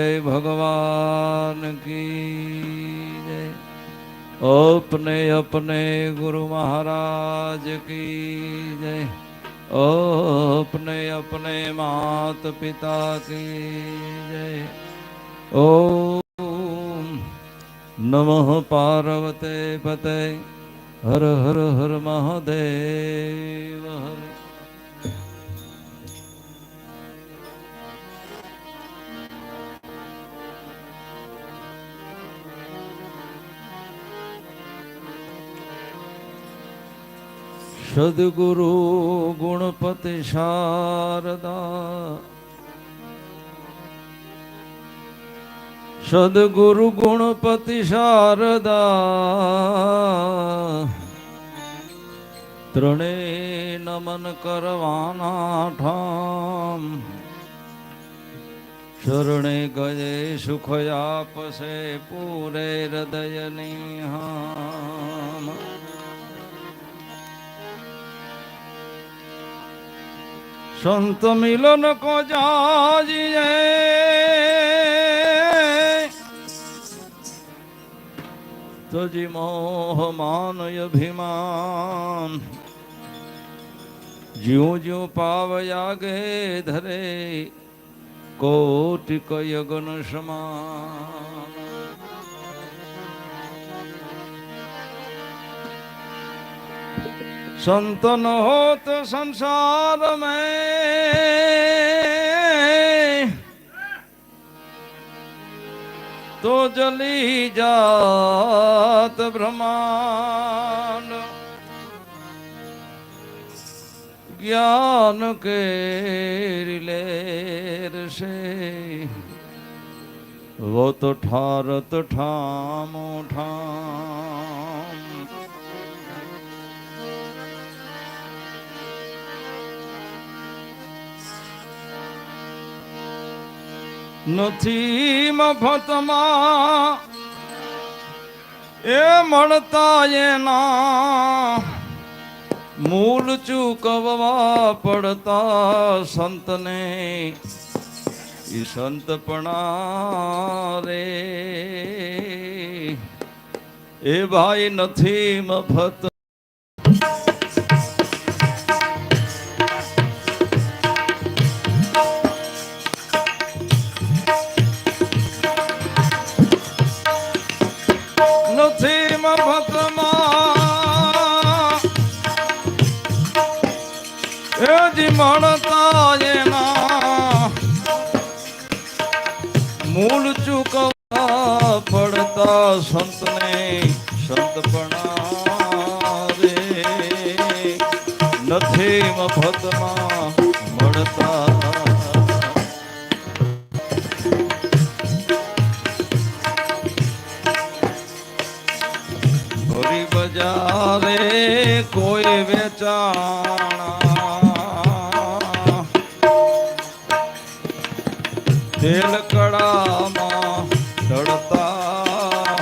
જય ભગવાન કી જય. અપને અપને ગુરુ મહારાજ કી જય. અપને અપને માત પિતા કી જય. ઓમ નમઃ પાર્વતે પતે. હર હર હર મહાદેવ હર. સદગુરુ ગુણપતિ શારદા સદગુરુ ગુણપતિ શારદા ત્રણે નમન કરવાના ઠામ શરણે ગયે સુખ પૂરે હૃદયની હામ સંત મિલન કો જાજીએ તજી મોહ માન અભિમાન જ્યું જ્યું પાવયાગે ધરે કોટિ કયગન संत न होत संसार में तो जली जात ब्रह्मांड ज्ञान के रिलेर से वो तो ठारत ठामो ठाम નથી મફતમાં એ મળતા એના મૂળ ચૂકવવા પડતા સંતને. ઈ સંતપણા રે. એ ભાઈ નથી મફત મળતા એના મૂળ ચૂકવવા પડતા સંતને સંતપણા રે નથી મફતમાં મળતા. ભરી બજારે કોઈ વેચાણા તેલ કડામાં દળતા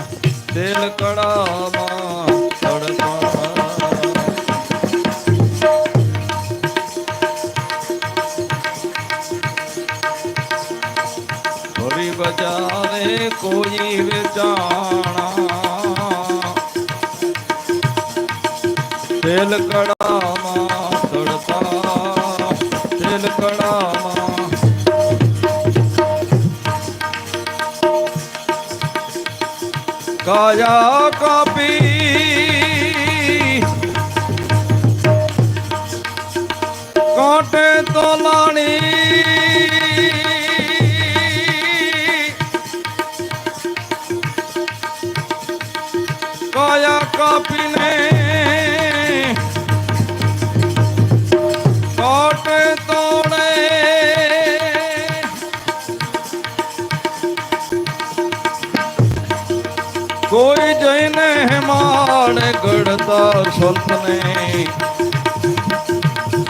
તેલ કડામાં દળતા ભરી બજારે કોઈ વેચાણા તેલ કાયા કાપીને કાંટે તોડે. કોઈ જઈને હેમાડે ગળતા સંતને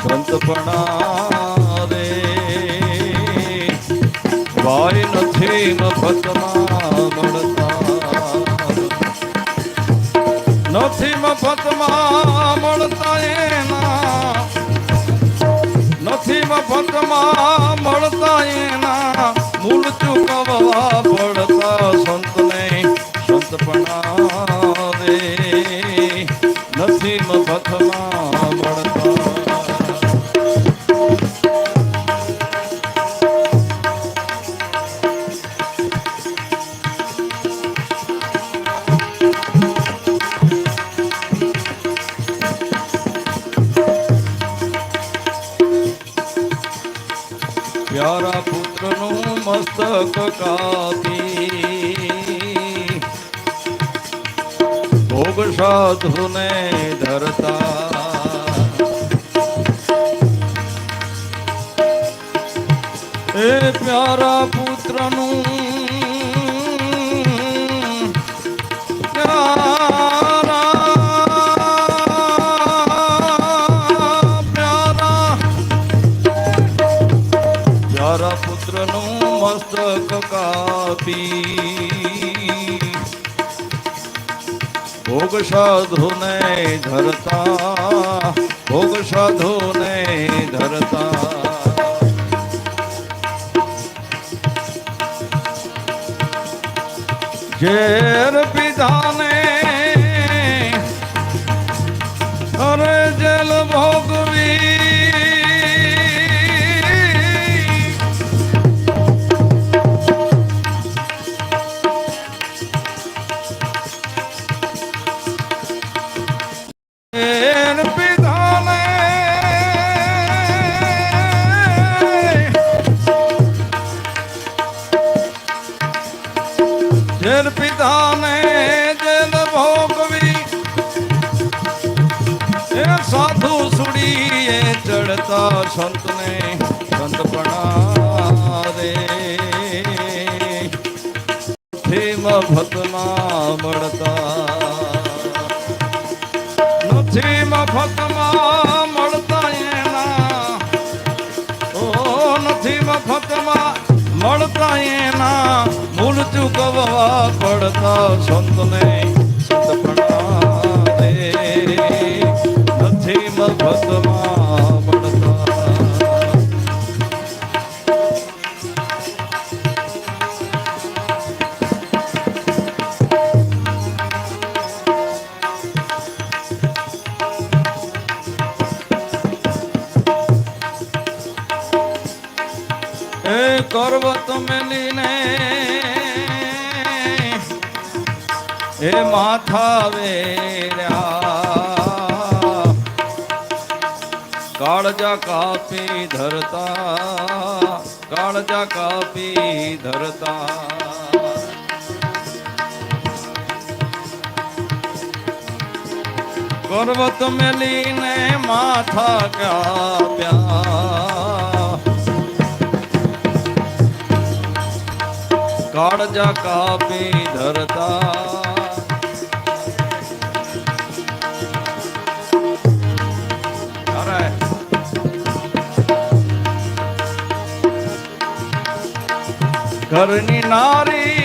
સંતપણા રે ભાઈ નથી મફતમાં નથી મફતમાં મળતા એના. નથી મફતમાં મળતા એના. મૂળ ચૂકવવા પડતા મસ્તક કાપી. ભોગ સાધુને ધરતા. એ પ્યારા પુત્રનું કાપી ભોગ સાધુને ધરતા ભોગ સાધુને ધરતા ઝેર પીધાને ઝેર પીધાને જેલ ભોગવી. એ સાધુ સુડીએ ચડતા સંતને સંતપણા રે થીમ ભક્તમાં મળતા નથી મફતમાં. મળતા એના મૂળ ચૂકવવા પડતા સંતને સંત રે નથી મફતમાં એ માથા વેર્યા. કાળજા કાપી ધરતા, કાળજા કાપી ધરતા. પર્વત મેલીને માથા કાપ્યા. કાળજા કાપી ધરતા ઘરની નારી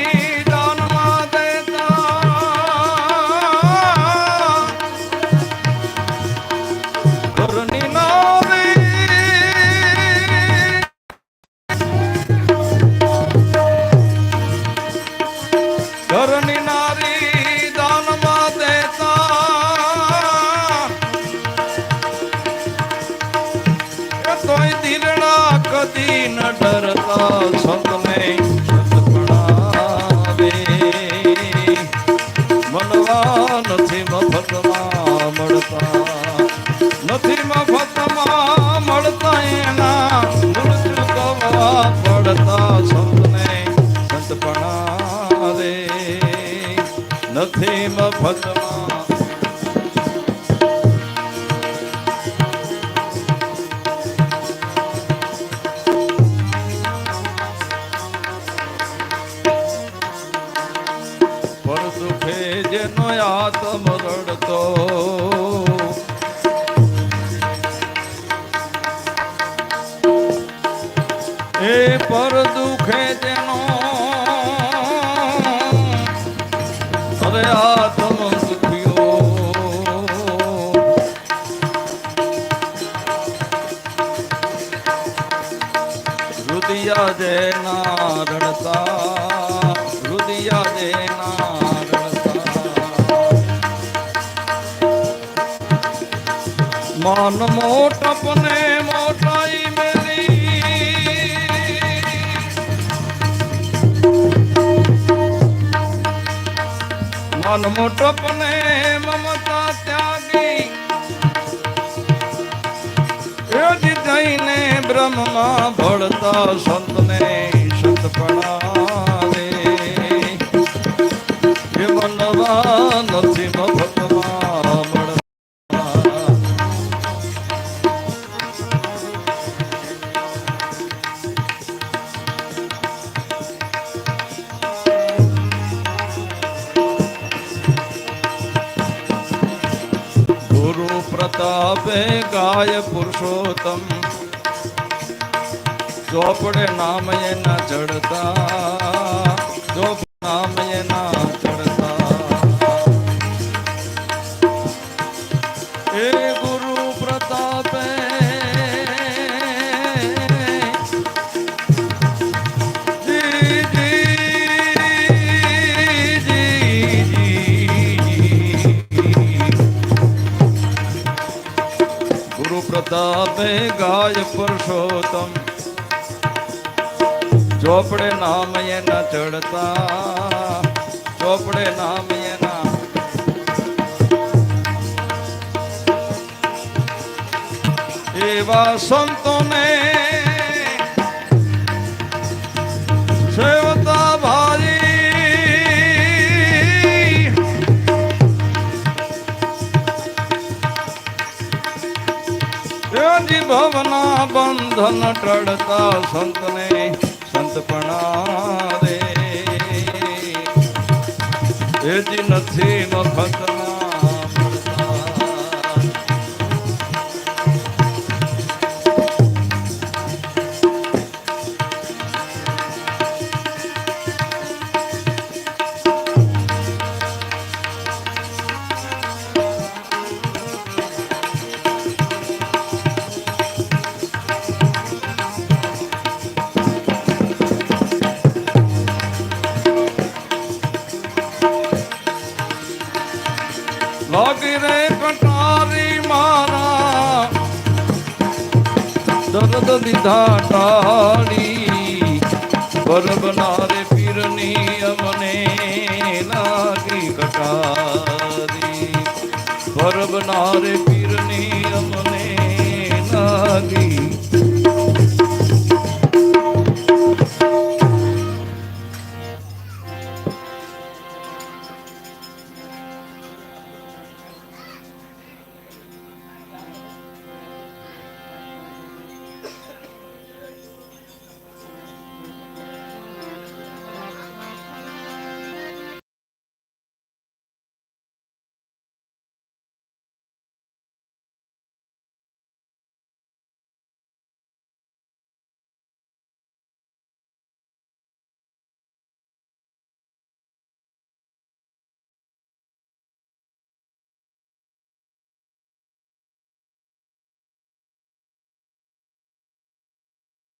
સંતપણા રે નથી મફતમાં રુદિયા જેના રડતા રુદિયા રડતા મન મોટપને મોટાઈ મેલી. મન મોટપને ભળતા સંતને સંતપણા રે એ મનવા નથી મફતમાં ગુરુ પુરુષોત્તમ ચોપડે નામ એના ચડતા ચોપ નામ એના ચડતા એ ગુરુ પ્રતાપે. ગુરુ પ્રતાપે ગાય પુરુષોત્તમ ચોપડે નામ એના ચડતા ચોપડે નામ એના એવા સંતોને સેવતા ભારી. ભવના બંધન ટળતા સંતને સંતપણા રે નથી મફતના પર બનારે પીરની અમને લાગી કટારી. પર બનારે